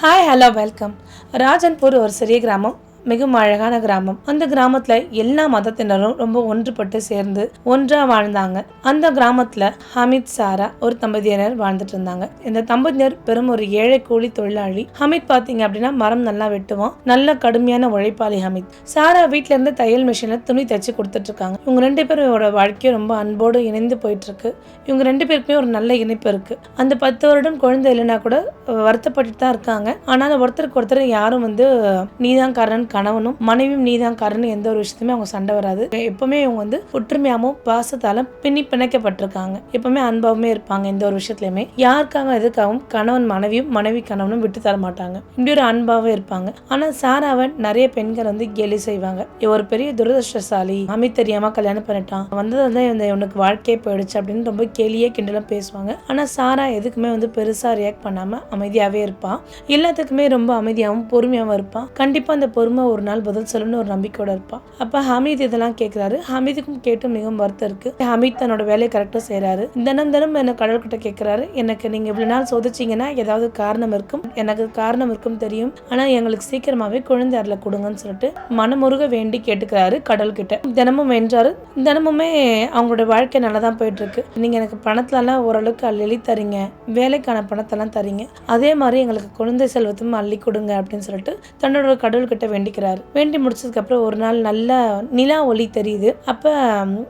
Hi hello welcome ராஜன்பூர் ஒரு சிறிய கிராமம். மிகவும் அழகான கிராமம். அந்த கிராமத்துல எல்லா மதத்தினரும் ரொம்ப ஒன்றுபட்டு சேர்ந்து ஒன்றா வாழ்ந்தாங்க. அந்த கிராமத்துல ஹமித் சாரா ஒரு தம்பதியினர் வாழ்ந்துட்டு இருந்தாங்க. இந்த தம்பதியினர் பெரும் ஒரு ஏழை கூலி தொழிலாளி. ஹமித் பாத்தீங்க அப்படின்னா மரம் நல்லா வெட்டுவான். நல்ல கடுமையான உழைப்பாளி ஹமித். சாரா வீட்டுல இருந்து தையல் மிஷின்ல துணி தைச்சு கொடுத்துட்டு இருக்காங்க. இவங்க ரெண்டு பேரோட வாழ்க்கையும் ரொம்ப அன்போடு இணைந்து போயிட்டு இருக்கு இவங்க ரெண்டு பேருக்குமே ஒரு நல்ல இணைப்பு இருக்கு. அந்த பத்து வருடம் குழந்தை இல்லைன்னா கூட வருத்தப்பட்டு வருத்தப்பட்டுட்டு தான் இருக்காங்க. ஆனாலும் ஒருத்தருக்கு ஒருத்தர் யாரும் வந்து நீதான் காரணம் கணவனும் மனைவியும் நீதான் காரணம். எந்த ஒரு விஷயத்துமே அவங்க சண்டை வராது. எப்பவுமே இவங்க வந்து ஒற்றுமையாகவும் பாசத்தாலும் பின்னி பிணைக்கப்பட்டிருக்காங்க. எப்பவுமே அன்பாவுமே இருப்பாங்க எந்த ஒரு விஷயத்துலயுமே. யாருக்காக எதுக்காகவும் கணவன் மனைவியும் மனைவி கணவனும் விட்டு தர மாட்டாங்க. இப்படி ஒரு அன்பாவே இருப்பாங்க. ஆனா சாராவன் நிறைய பெண்கள் வந்து கேலி செய்வாங்க. ஒரு பெரிய துரதிருஷ்டசாலி அமித் தெரியாம கல்யாணம் பண்ணிட்டான். வந்தது வந்து இந்த இவனுக்கு வாழ்க்கையே போயிடுச்சு அப்படின்னு ரொம்ப கேலியே கிண்டலாம் பேசுவாங்க. ஆனா சாரா எதுக்குமே வந்து பெருசா ரியாக்ட் பண்ணாம அமைதியாவே இருப்பான் எல்லாத்துக்குமே ரொம்ப அமைதியாகவும் பொறுமையாகவும் இருப்பான் கண்டிப்பா அந்த பொறுமை ஒரு நாள் பதில் சொல்லணும்னு ஒரு நம்பிக்கையோட இருப்பான் அப்ப ஹமீத் இதெல்லாம் கேட்கிறாரு ஹமீதுக்கும் கேட்டு மிகவும் வருத்தம் இருக்கு. ஹமீத் தன்னோட வேலையை கரெக்டா செய்றாரு. தினம் தினம் என்ன கடவுள்கிட்ட கேட்கிறாரு எனக்கு நீங்க இவ்வளவு நாள் சோதிச்சீங்கன்னா ஏதாவது காரணம் இருக்கும். எனக்கு காரணம் இருக்கும் தெரியும். ஆனா எங்களுக்கு சீக்கிரமாவே குழந்தை அருளை கொடுங்கன்னு சொல்லிட்டு மனமுருக வேண்டி கேட்டுக்கிறாரு கடவுள்கிட்ட. தினமும் வென்றாரு தினமுமே அவங்களோட வாழ்க்கை நல்லா தான் போயிட்டு இருக்கு நீங்க எனக்கு பணத்துலலாம் ஓரளவுக்கு அள்ளி தரீங்க. வேலைக்கான பணத்தெல்லாம் தரீங்க. அதே மாதிரி எங்களுக்கு குழந்தை செல்வத்தையும் அள்ளி கொடுங்க அப்படின்னு சொல்லிட்டு தன்னோட கடவுள்கிட்ட வேண்டி வேண்டிக்கிறாரு வேண்டி முடிச்சதுக்கு அப்புறம் ஒரு நாள் நல்ல நிலா ஒளி தெரியுது. அப்ப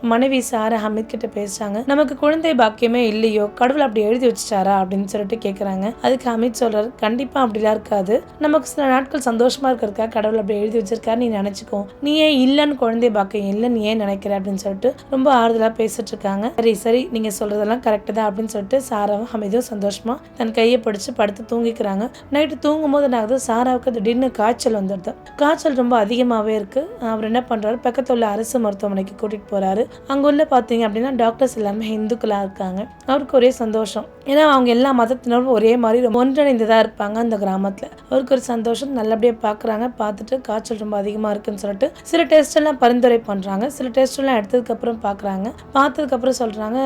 மனைவி சார ஹமீத் கிட்ட பேசுறாங்க. நமக்கு குழந்தை பாக்கியமே இல்லையோ? கடவுள் அப்படி எழுதி வச்சுட்டாரா? அப்படின்னு சொல்லிட்டு கேக்குறாங்க. அதுக்கு ஹமீத் சொல்றாரு கண்டிப்பா அப்படிலாம் இருக்காது. நமக்கு சில நாட்கள் சந்தோஷமா இருக்கிறதுக்காக கடவுள் அப்படி எழுதி வச்சிருக்காரு நீ நினைச்சுக்கோ. நீ ஏன் இல்லைன்னு குழந்தை பாக்கியம் இல்லை நீ ஏன் நினைக்கிற? அப்படின்னு சொல்லிட்டு ரொம்ப ஆறுதலா பேசிட்டு இருக்காங்க. சரி சரி நீங்க சொல்றதெல்லாம் கரெக்ட் தான். அப்படின்னு சொல்லிட்டு சாராவும் ஹமீதும் சந்தோஷமா தன் கையை பிடிச்சு படுத்து தூங்கிக்கிறாங்க. நைட்டு தூங்கும் போது என்ன ஆகுது? சாராவுக்கு திடீர்னு காய்ச்சல் வந்துடுது. காய்ச்சல் ரொம்ப அதிகமாகவே இருக்குது அவர் என்ன பண்ணுறாரு பக்கத்தில் உள்ள அரசு மருத்துவமனைக்கு கூட்டிகிட்டு போகிறாரு அங்கே உள்ள பார்த்தீங்க அப்படின்னா டாக்டர்ஸ் எல்லாருமே ஹிந்துக்களாக இருக்காங்க. அவருக்கு ஒரே சந்தோஷம். ஏன்னா அவங்க எல்லா மதத்தினரும் ஒரே மாதிரி ரொம்ப தான் இருப்பாங்க அந்த கிராமத்தில். அவருக்கு ஒரு சந்தோஷம். நல்லபடியாக பார்க்குறாங்க பார்த்துட்டு காய்ச்சல் ரொம்ப அதிகமாக இருக்குன்னு சொல்லிட்டு சில டெஸ்ட் எல்லாம் பரிந்துரை பண்ணுறாங்க சில டெஸ்ட் எல்லாம் எடுத்ததுக்கப்புறம் பார்க்குறாங்க பார்த்ததுக்கப்புறம் சொல்கிறாங்க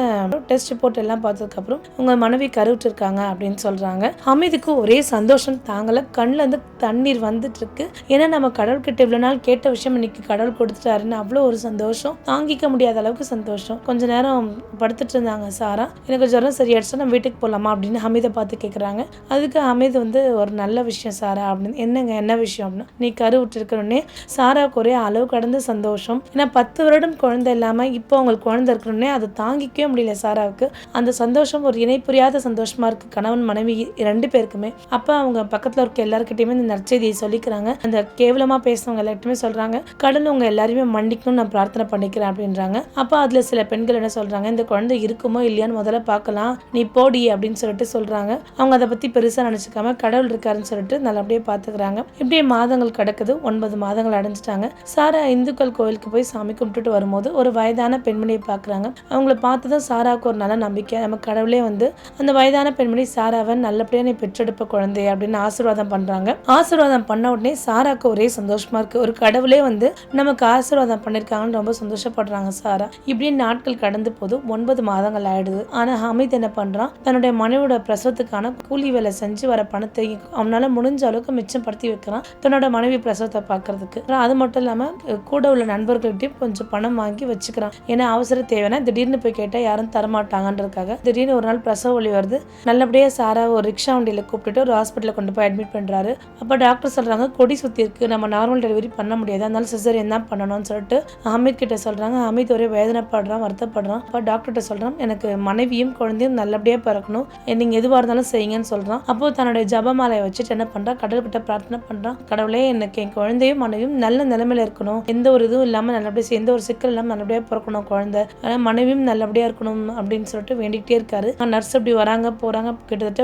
டெஸ்ட் ரிப்போர்ட் எல்லாம் பார்த்ததுக்கப்புறம் உங்கள் மனைவி கருவிட்டு இருக்காங்க அப்படின்னு சொல்கிறாங்க ஹமீதுக்கு ஒரே சந்தோஷம் தாங்கல. கண்ணில் இருந்து தண்ணீர் வந்துட்டு இருக்கு. ஏன்னா நம்ம கடவுள்கிட்ட இவ்வளவு நாள் கேட்ட விஷயம் இன்னைக்கு கடவுள் கொடுத்துட்டாருன்னு அவ்வளோ ஒரு சந்தோஷம். தாங்கிக்க முடியாத அளவுக்கு சந்தோஷம். கொஞ்ச நேரம் படுத்துட்டு இருந்தாங்க சாரா. எனக்கு ஜுரம் சரியாயிடுச்சு நம்ம வீட்டுக்கு போகலாமா அப்படின்னு ஹமீதை பார்த்து கேட்குறாங்க அதுக்கு ஹமீத் வந்து ஒரு நல்ல விஷயம் சாரா அப்படின்னு என்னங்க என்ன விஷயம் அப்படின்னா. நீ கரு விட்டுருக்கணுன்னே சாராவுக்கு ஒரே அளவு கடந்த சந்தோஷம். ஏன்னா பத்து வருடம் குழந்தை இல்லாமல் இப்போ அவங்களுக்கு குழந்தை இருக்கணும்னே அதை தாங்கிக்கவே முடியல சாராவுக்கு. அந்த சந்தோஷம் ஒரு இணை புரியாத சந்தோஷமா இருக்கு. கணவன் மனைவி ரெண்டு பேருக்குமே. அப்போ அவங்க பக்கத்தில் இருக்க எல்லாருக்கிட்டையுமே இந்த நற்செய்தியை சொல்லிக்கிறாங்க. அந்த கேவலமாக பேசுனவங்க எல்லாருமே சொல்கிறாங்க கடவுள் உங்கள் எல்லாருமே மன்னிக்கணும்னு நான் பிரார்த்தனை பண்ணிக்கிறேன் அப்படின்றாங்க. அப்போ அதில் சில பெண்கள் என்ன சொல்கிறாங்க இந்த குழந்தை இருக்குமோ இல்லையான்னு முதல்ல பார்க்கலாம் நீ போடி அப்படின்னு சொல்லிட்டு சொல்கிறாங்க அவங்க அதை பற்றி பெருசாக நினச்சிக்காம கடவுள் இருக்காருன்னு சொல்லிட்டு நல்லபடியா பார்த்துக்கிறாங்க இப்படியே மாதங்கள் கிடக்குது ஒன்பது மாதங்கள் அடைஞ்சிட்டாங்க. சாரா இந்துக்கள் கோயிலுக்கு போய் சாமி கும்பிட்டுட்டு வரும்போது ஒரு வயதான பெண்மணியை பார்க்குறாங்க அவங்கள பார்த்ததும் சாராவுக்கு ஒரு நல்ல நம்பிக்கை நம்ம கடவுளே வந்து அந்த வயதான பெண்மணி சாராவை நல்லபடியாக நீ பெற்றெடுப்ப குழந்தை அப்படின்னு ஆசீர்வாதம் பண்ணுறாங்க ஆசீர்வாதம் பண்ண உடனே சாராவுக்கு ஒரே சந்தோஷமா இருக்கு. ஒரு கடவுளே வந்து நமக்கு ஆசீர்வாதம் பண்ணிருக்காங்கன்னு ரொம்ப சந்தோஷப்படுறாங்க சாரா. இப்படியே நாட்கள் கடந்து போது ஒன்பது மாதங்கள் ஆயிடுது. ஆனால் ஹமீத் என்ன பண்றான்? தன்னுடைய மனைவியோட பிரசவத்துக்கான கூலி வேலை செஞ்சு வர பணத்தை அவனால முடிஞ்ச அளவுக்கு மிச்சப்படுத்தி வைக்கிறான் தன்னோட மனைவி பிரசவத்தை பார்க்கறதுக்கு. அது மட்டும் இல்லாம கூட உள்ள நண்பர்கள்ட்டையும் கொஞ்சம் பணம் வாங்கி வச்சுக்கிறான். ஏன்னா அவசர தேவைன்னா திடீர்னு போய் கேட்டால் யாரும் தரமாட்டாங்கன்றதுக்காக திடீர்னு ஒரு நாள் பிரசவ ஒளி வருது. நல்லபடியாக சாரா ஒரு ரிக்ஷா வண்டியில கூப்பிட்டுட்டு ஒரு ஹாஸ்பிட்டலில் கொண்டு போய் அட்மிட் பண்றாரு. அப்போ டாக்டர் சொல்றாங்க கொடி சுற்றி இருக்கு நம்ம நார்மல் டெலிவரி பண்ண முடியாது. அதனால சிசரியன் தான் பண்ணணும்னு சொல்லிட்டு அமித் கிட்ட சொல்கிறாங்க அமித் ஒரே வேதனைப்படுறான் வருத்தப்படுறான். அப்போ டாக்டர்கிட்ட சொல்கிறான் எனக்கு மனைவியும் குழந்தையும் நல்லபடியாக பிறக்கணும். நீங்கள் எதுவாக இருந்தாலும் செய்யுங்கன்னு சொல்கிறான் அப்போ தன்னுடைய ஜபமாலையை வச்சுட்டு என்ன பண்றா கடவுள்கிட்ட பிரார்த்தனை பண்ணுறான் கடவுளே எனக்கு என் குழந்தையும் மனைவியும் நல்ல நிலைமையில் இருக்கணும். எந்த ஒரு இதுவும் இல்லாமல் நல்லபடியாக எந்த ஒரு சிக்கல் இல்லாமல் நல்லபடியாக பிறக்கணும் குழந்தை. ஆனால் மனைவியும் நல்லபடியாக இருக்கணும் அப்படின்னு சொல்லிட்டு வேண்டிக்கிட்டே இருக்காரு. நர்ஸ் அப்படி வராங்க போகிறாங்க கிட்டத்தட்ட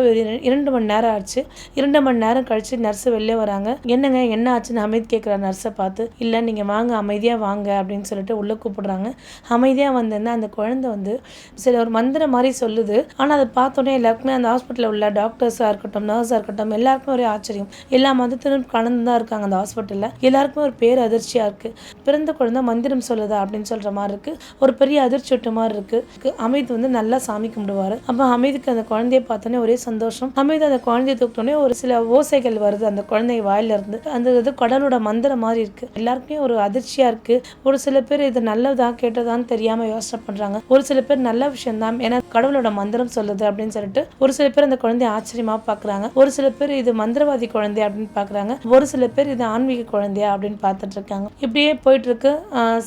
இரண்டு மணி நேரம் ஆச்சு. இரண்டு மணி நேரம் கழிச்சு நர்ஸ் வெளியே வராங்க. என்னங்க என்ன ஆச்சுன்னு அமித் கேட்குற நர்ஸை பார்த்து இல்லை நீங்கள் வாங்க அமைதியாக வாங்க அப்படின்னு சொல்லிட்டு உள்ளே கூப்பிடுறாங்க. அமைதியாக வந்திருந்தால் அந்த குழந்தை வந்து சில ஒரு மந்திரம் மாதிரி சொல்லுது. ஆனால் அதை பார்த்தோன்னே எல்லாருக்குமே அந்த ஹாஸ்பிட்டலில் உள்ள டாக்டர்ஸாக இருக்கட்டும் நர்ஸாக இருக்கட்டும் எல்லாருக்குமே ஒரே ஆச்சரியம். எல்லா மதத்திலும் கலந்து தான் இருக்காங்க அந்த ஹாஸ்பிட்டலில் எல்லாருக்குமே ஒரு பேர் அதிர்ச்சியாக இருக்குது பிறந்த குழந்தை மந்திரம் சொல்லுதா அப்படின்னு சொல்கிற மாதிரி இருக்குது ஒரு பெரிய அதிர்ச்சி ஒட்டு மாதிரி இருக்குது அமித் வந்து நல்லா சாமி கும்பிடுவார். அப்போ அமிதுக்கு அந்த குழந்தைய பார்த்தோன்னே ஒரே சந்தோஷம். அமித் அந்த குழந்தைய தூக்கிட்டோன்னே ஒரு சில ஓசைகள் வருது அந்த குழந்தை வாயிலிருந்து. அந்த இது கடலோட மந்திரம் மாதிரி இருக்கு. எல்லாருக்குமே ஒரு அதிர்ச்சியாக இருக்கு. ஒரு சில பேர் இது நல்லதா கேட்டதான்னு தெரியாமல் யோசனை பண்றாங்க. ஒரு சில பேர் நல்ல விஷயம் தான் ஏன்னா கடவுளோட மந்திரம் சொல்லுது அப்படின்னு சொல்லிட்டு ஒரு சில பேர் அந்த குழந்தைய ஆச்சரியமா பாக்குறாங்க. ஒரு சில பேர் இது மந்திரவாதி குழந்தை அப்படின்னு பாக்குறாங்க. ஒரு சில பேர் இது ஆன்மீக குழந்தையா அப்படின்னு பார்த்துட்டு இருக்காங்க. இப்படியே போயிட்டு இருக்கு.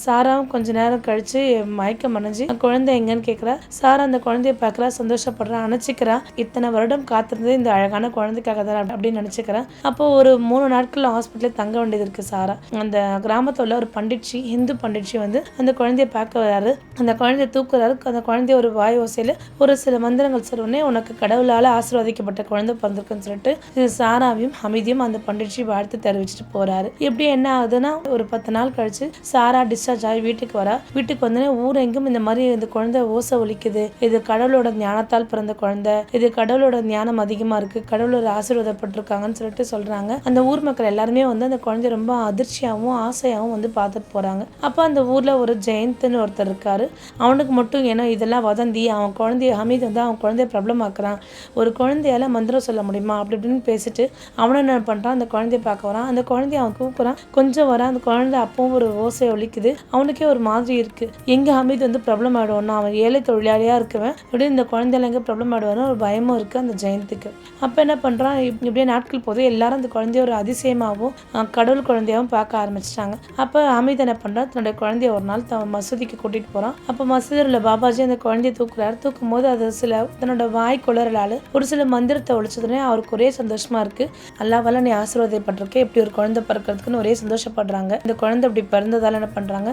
சாராவும் கொஞ்ச நேரம் கழிச்சு மயக்கம் அடைஞ்சு குழந்தை எங்கன்னு கேட்குறா சாரா அந்த குழந்தைய பார்க்குறா சந்தோஷப்படுறா அணைச்சிக்கிறா. இத்தனை வருடம் காத்திருந்தது இந்த அழகான குழந்தைக்காக தான் அப்படின்னு நினச்சிக்கிறேன் அப்போ ஒரு மூணு நாட்கள் ஹாஸ்பிட்டலில் தங்க வேண்டியது இருக்குது சாரா. அந்த கிராமத்தில் உள்ள ஒரு பண்டிட்ஜி ஹிந்து பண்டிட்சி வந்து அந்த குழந்தைய பார்க்க வராரு. அந்த குழந்தைய தூக்குறாரு. அந்த குழந்தைய ஒரு வாய் ஓசையில் ஒரு சில மந்திரங்கள் சொன்னே உனக்கு கடவுளால் ஆசீர்வதிக்கப்பட்ட குழந்தை பிறந்திருக்குன்னு சொல்லிட்டு இது சாராவையும் அமைதியும் அந்த பண்டிட்சி வாழ்த்து தெரிவிச்சிட்டு போகிறாரு இப்படி என்ன ஆகுதுன்னா ஒரு பத்து நாள் கழிச்சு சாரா டிஸ்சார்ஜ் ஆகி வீட்டுக்கு வரா. வீட்டுக்கு வந்தோடனே ஊரெங்கும் இந்த மாதிரி இந்த குழந்தை ஓசை ஒலிக்குது. இது கடவுளோட ஞானத்தால் பிறந்த குழந்தை. இது கடவுளோட ஞானம் அதிகமாக இருக்குது கடவுளோட ஆசீர்வாதப்பட்டிருக்காங்கன்னு சொல்லிட்டு சொல்கிறாங்க அந்த ஊர் மக்கள் எல்லாருமே வந்து அந்த குழந்தைய ரொம்ப அதிர்ச்சியாகவும் ஆசையாகவும் வந்து பார்த்துட்டு போறாங்க. அப்போ அந்த ஊர்ல ஒரு ஜெயந்த்னு ஒருத்தர் இருக்காரு. அவனுக்கு மட்டும் ஏன்னா இதெல்லாம் வதந்தி. அவன் குழந்தைய ஹமீத் வந்து அவன் குழந்தைய ப்ராப்ளம் ஆக்குறான். ஒரு குழந்தையால மந்திரம் சொல்ல முடியுமா? அப்படி இப்படின்னு பேசிட்டு அவனும் என்ன பண்றான்? அந்த குழந்தைய பார்க்க வரான். அந்த குழந்தைய அவன் கூப்பிட்றான். கொஞ்சம் வரான். அந்த குழந்தை அப்பவும் ஒரு ஓசை ஒலிக்குது அவனுக்கே ஒரு மாதிரி இருக்கு. எங்க ஹமீத் வந்து ப்ராப்ளம் ஆகிடுவோம்னா அவன் ஏழை தொழிலாளியா இருக்கவன். இப்படி இந்த குழந்தையில எங்கே ப்ராப்ளம் ஆயிடுவானோ ஒரு பயமும் இருக்கு அந்த ஜெயந்துக்கு அப்ப என்ன பண்றான்? இப்படியே நாட்கள் போது எல்லாரும் அந்த குழந்தைய ஒரு அதிசயமாகவும் கடவுள் குழந்தையாவும் பார்க்க ஆரம்பிச்சிட்டாங்க. அப்போ அமித் என்ன பண்ணுறான் தன்னுடைய குழந்தைய ஒரு நாள் தன் மசூதிக்கு கூட்டிகிட்டு போகிறான் அப்போ மசூதியில் உள்ள பாபாஜி அந்த குழந்தைய தூக்குறாரு. தூக்கும் போது அது சில தன்னோட வாய் குளறலால் ஒரு சில மந்திரத்தை ஒழிச்சதுனே அவருக்கு ஒரே சந்தோஷமாக இருக்கு. அல்லாவால் நீ ஆசீர்வாதப்பட்டிருக்க. இப்படி ஒரு குழந்தை பிறக்கிறதுக்குன்னு ஒரே சந்தோஷப்படுறாங்க. இந்த குழந்தை இப்படி பிறந்ததால் என்ன பண்ணுறாங்க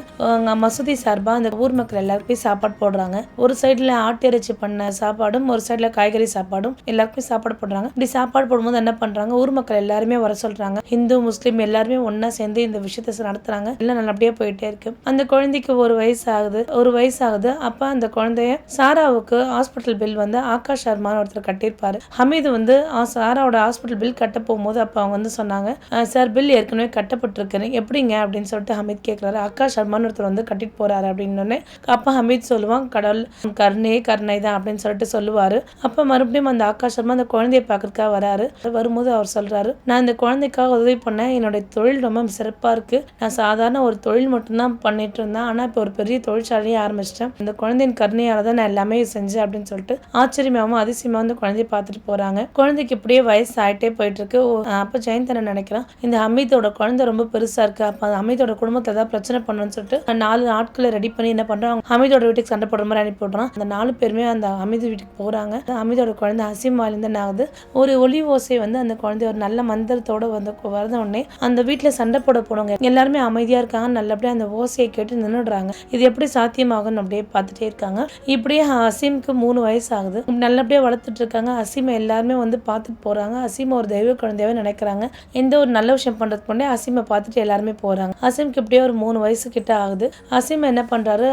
மசூதி சார்பாக அந்த ஊர் மக்கள் எல்லாருக்குமே சாப்பாடு போடுறாங்க. ஒரு சைடில் ஆட்டு இறைச்சி பண்ண சாப்பாடும் ஒரு சைடில் காய்கறி சாப்பாடும் எல்லாருக்குமே சாப்பாடு போடுறாங்க. இப்படி சாப்பாடு போடும்போது என்ன பண்ணுறாங்க ஊர் மக்கள் எல்லாருமே வர சொல்கிறாங்க ஹிந்து முஸ்லீம் எல்லாருமே ஒன்றா சேர்ந்து இந்த விஷயத்தை நடத்துறாங்க. எல்லாம் நல்லபடியா போயிட்டே இருக்கு. அந்த குழந்தைக்கு ஒரு வயசு ஆகுது ஒரு வயசு ஆகுது அப்ப அந்த குழந்தைய சாராவுக்கு ஹாஸ்பிட்டல் பில் வந்து ஆகாஷ் சர்மான்னு ஒருத்தர் கட்டியிருப்பாரு. ஹமீது வந்து சாராவோட ஹாஸ்பிட்டல் பில் கட்ட போகும்போது அப்ப அவங்க வந்து சொன்னாங்க சார் பில் ஏற்கனவே கட்டப்பட்டிருக்குன்னு. எப்படிங்க? அப்படின்னு சொல்லிட்டு ஹமீத் கேட்குறாரு ஆகாஷ் சர்மான்னு ஒருத்தர் வந்து கட்டிட்டு போறாரு அப்படின்னு அப்ப ஹமீத் சொல்லுவான் கடவுள் கருணே கருணை தான். அப்படின்னு சொல்லிட்டு சொல்லுவாரு. அப்ப மறுபடியும் அந்த ஆகாஷ் சர்மா அந்த குழந்தைய பார்க்கறதுக்காக வராரு. வரும்போது அவர் சொல்றாரு நான் இந்த குழந்தைக்காக உதவி பண்ணேன். என்னுடைய தொழில் ரொம்ப சிறப்பாக இருக்குது நான் சாதாரண ஒரு தொழில் மட்டும்தான் பண்ணிட்டு இருந்தேன். ஆனால் இப்போ ஒரு பெரிய தொழிற்சாலையை ஆரம்பிச்சிட்டேன். இந்த குழந்தையின் கருணையால் தான் நான் எல்லாமே செஞ்சேன் அப்படின்னு சொல்லிட்டு ஆச்சரியமாகவும் அதிசயமாக வந்து குழந்தைய பார்த்துட்டு போகிறாங்க குழந்தைக்கு இப்படியே வயசு ஆகிட்டே போயிட்டு இருக்கு. ஓ, ஜெயந்தனை ஜெயந்த் என்ன நினைக்கிறான்? இந்த ஹமீதோட குழந்தை ரொம்ப பெருசாக இருக்குது அப்போ அந்த குடும்பத்தை ஏதாவது பிரச்சனை பண்ணணும்னு சொல்லிட்டு நாலு நாட்களை ரெடி பண்ணி என்ன பண்றான்? ஹமீதோட வீட்டுக்கு சண்டை போடுற மாதிரி அனுப்பி விடுறான். அந்த நாலு பேருமே அந்த ஹமீது வீட்டுக்கு போகிறாங்க ஹமீதோட குழந்தை அசிம் வாலிந்து ஆகுது? ஒரு ஒளி ஓசை வந்து அந்த குழந்தை ஒரு நல்ல மந்திரத்தோட வந்து வரத உடனே அந்த வீட்டில் சண்டை போட போனவங்க எல்லாருமே அமைதியாக இருக்காங்க. நல்லபடியாக அந்த ஓசையை கேட்டு நின்னுடுறாங்க. இது எப்படி சாத்தியமாகும் அப்படியே பார்த்துட்டே இருக்காங்க. இப்படியே அசீமுக்கு மூணு வயசு ஆகுது நல்லபடியாக வளர்த்துட்டு இருக்காங்க. அசீமை எல்லாருமே வந்து பார்த்துட்டு போகிறாங்க அசீமை ஒரு தெய்வ குழந்தையாவே நினைக்கிறாங்க. எந்த ஒரு நல்ல விஷயம் பண்ணுறதுக்கு முன்னே அசீமை பார்த்துட்டு எல்லாருமே போகிறாங்க அசீமுக்கு இப்படியே ஒரு மூணு வயசு கிட்ட ஆகுது. அசீமை என்ன பண்றாரு?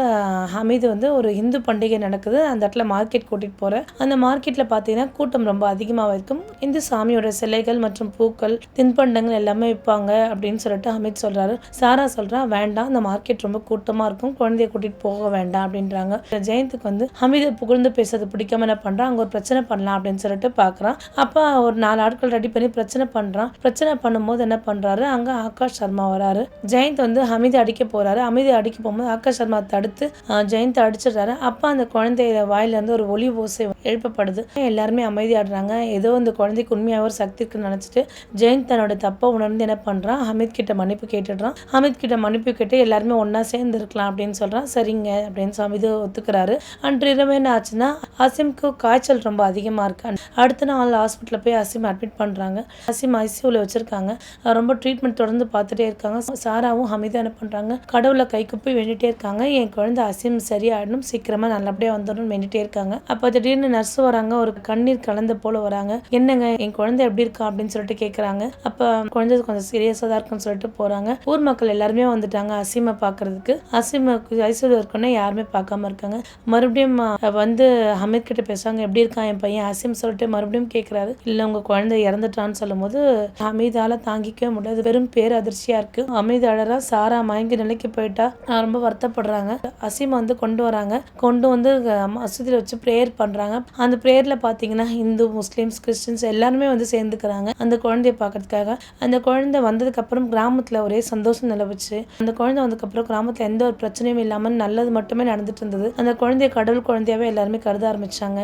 ஹமீது வந்து ஒரு இந்து பண்டிகை நடக்குது. அந்த இடத்துல மார்க்கெட் கூட்டிகிட்டு போகிறேன் அந்த மார்க்கெட்டில் பார்த்தீங்கன்னா கூட்டம் ரொம்ப அதிகமாக இருக்கும். இந்து சாமியோட சிலைகள் மற்றும் பூக்கள் தின்பண்டங்கள் எல்லாமே விற்பாங்க அப்படின்னு சொல்லிட்டு அமித் சொல்றாரு. சாரா சொல்றா வேண்டாம் அந்த மார்க்கெட் ரொம்ப கூட்டமா இருக்கும். குழந்தைய கூட்டிட்டு போக வேண்டாம் அப்படின்றாங்க. ஜெயந்துக்கு வந்து அமிதை புகழ்ந்து பேசுறது பிடிக்காம என்ன பண்றான்? அங்க ஒரு பிரச்சனை பண்ணலாம் அப்படின்னு சொல்லிட்டு பாக்குறான். அப்போ ஒரு நாலு ஆட்கள் ரெடி பண்ணி பிரச்சனை பண்றான். பிரச்சனை பண்ணும்போது என்ன பண்றாரு? அங்க ஆகாஷ் சர்மா வராரு. ஜெயந்த் வந்து ஹமீதை அடிக்க போறாரு. ஹமீதை அடிக்க போகும்போது ஆகாஷ் சர்மா தடுத்து ஜெயந்த் அடிச்சிடுறாரு. அப்போ அந்த குழந்தைய வாயில இருந்து ஒரு ஒளி ஓசை எழுப்பப்படுது. எல்லாருமே அமைதியாடுறாங்க. ஏதோ இந்த குழந்தைக்கு உண்மையாக ஒரு சக்தி இருக்குன்னு நினச்சிட்டு ஜெயந்த் தன்னோட தப்பை உணர்ந்து என்ன பண்ணுறான் ஹமீத் கிட்ட மன்னிப்பு கேட்டுடுறான். ஹமீத் கிட்ட மன்னிப்பு கேட்டு எல்லாருமே ஒன்றா சேர்ந்து இருக்கலாம் அப்படின்னு சொல்கிறான் சரிங்க அப்படின்னு ஹமீது ஒத்துக்கிறாரு. அன்று இரவு என்ன ஆச்சுன்னா அசிம்க்கு காய்ச்சல் ரொம்ப அதிகமாக இருக்கு. அடுத்த நாள் ஹாஸ்பிட்டலில் போய் அசிம் அட்மிட் பண்ணுறாங்க அசிம் ஐசியூவில் வச்சுருக்காங்க. ரொம்ப ட்ரீட்மெண்ட் தொடர்ந்து பார்த்துட்டே இருக்காங்க. சாராவும் ஹமீதும் என்ன பண்ணுறாங்க கடவுளை கை குப்பி வேண்டிகிட்டே இருக்காங்க. என் குழந்தை அசிம் சரியாயிடணும். சீக்கிரமாக நல்லபடியாக வந்துடணும்னு வேண்டிகிட்டே இருக்காங்க. அப்போ திடீர்னு நர்ஸ் வராங்க ஒரு கண்ணீர் கலந்த போல வராங்க. என்னங்க என் குழந்தை எப்படி இருக்கா? அப்படின்னு சொல்லிட்டு கேக்குறாங்க. அப்ப குழந்தை கொஞ்சம் சீரியஸாக தான் இருக்குன்னு சொல்லிட்டு போகிறாங்க ஊர் மக்கள் எல்லாருமே வந்துட்டாங்க அசீமை பார்க்கறதுக்கு அசீமுக்கு ஐசியூவில் இருக்கோன்னா யாருமே பார்க்காம இருக்காங்க. மறுபடியும் வந்து ஹமீத் கிட்ட பேசுவாங்க எப்படி இருக்கான் என் பையன்? அசீம் சொல்லிட்டு மறுபடியும் கேட்குறாரு இல்லை உங்கள் குழந்தை இறந்துட்டான்னு சொல்லும்போது ஹமீதால தாங்கிக்கவே முடியாது வெறும் பேர் அதிர்ச்சியாக இருக்கு. ஹமீத் அழறா சாரா மயங்கி நிலைக்கு போயிட்டா. நான் ரொம்ப வருத்தப்படுறாங்க. அசீமை வந்து கொண்டு வராங்க. கொண்டு வந்து மசூதியில் வச்சு ப்ரேயர் பண்ணுறாங்க அந்த ப்ரேயரில் பார்த்தீங்கன்னா இந்து முஸ்லீம்ஸ் கிறிஸ்டின்ஸ் எல்லாருமே வந்து சேர்ந்துக்கிறாங்க. அந்த குழந்தைய பார்க்கறதுக்காக. அந்த குழந்தை வந்ததுக்கப்புறம் கிராமத்தில் ஒரே சந்தோஷம் நிலவுச்சு. அந்த குழந்தை வந்ததுக்கப்புறம் கிராமத்தில் எந்த ஒரு பிரச்சனையும் இல்லாமல் நல்லது மட்டுமே நடந்துட்டு இருந்தது. அந்த குழந்தைய கடவுள் குழந்தையாவே எல்லாருமே கருத ஆரம்பிச்சாங்க.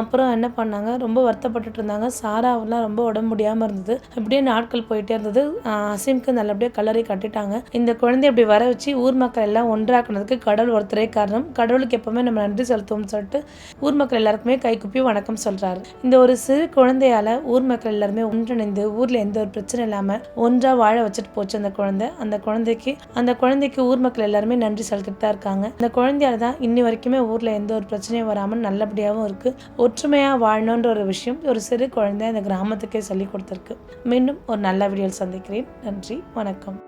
அப்புறம் என்ன பண்ணாங்க? ரொம்ப வருத்தப்பட்டுட்டு இருந்தாங்க. சாராவெல்லாம் ரொம்ப உடம்பு முடியாமல் இருந்தது. அப்படியே நாட்கள் போயிட்டே இருந்தது. அசீம்க்கு நல்லபடியாக கல்லறை கட்டிட்டாங்க. இந்த குழந்தைய அப்படி வர வச்சு ஊர் மக்கள் எல்லாம் ஒன்றாக்குனதுக்கு கடவுள் ஒருத்தரே காரணம். கடவுளுக்கு எப்பவுமே நம்ம நன்றி செலுத்துவோம்னு சொல்லிட்டு ஊர் மக்கள் எல்லாருக்குமே கைக்குப்பி வணக்கம் சொல்றாரு. இந்த ஒரு சிறு குழந்தையால ஊர் மக்கள் எல்லாருமே ஒன்றிணைந்து ஊர்ல எந்த ஒரு பிரச்சனை இல்லாம ஒன்றா வாழ வச்சுட்டு போச்சு அந்த குழந்தை. அந்த குழந்தைக்கு அந்த குழந்தைக்கு ஊர் மக்கள் எல்லாருமே நன்றி செலுத்திட்டு தான் இருக்காங்க. அந்த குழந்தையால தான் இன்னி வரைக்குமே ஊர்ல எந்த ஒரு பிரச்சனையும் வராம நல்லபடியாகவும் இருக்கு. ஒற்றுமையா வாழணுன்ற ஒரு விஷயம் ஒரு சிறு குழந்தை அந்த கிராமத்துக்கே சொல்லி கொடுத்துருக்கு. மீண்டும் ஒரு நல்ல வீடியோவில் சந்திக்கிறேன். நன்றி வணக்கம்.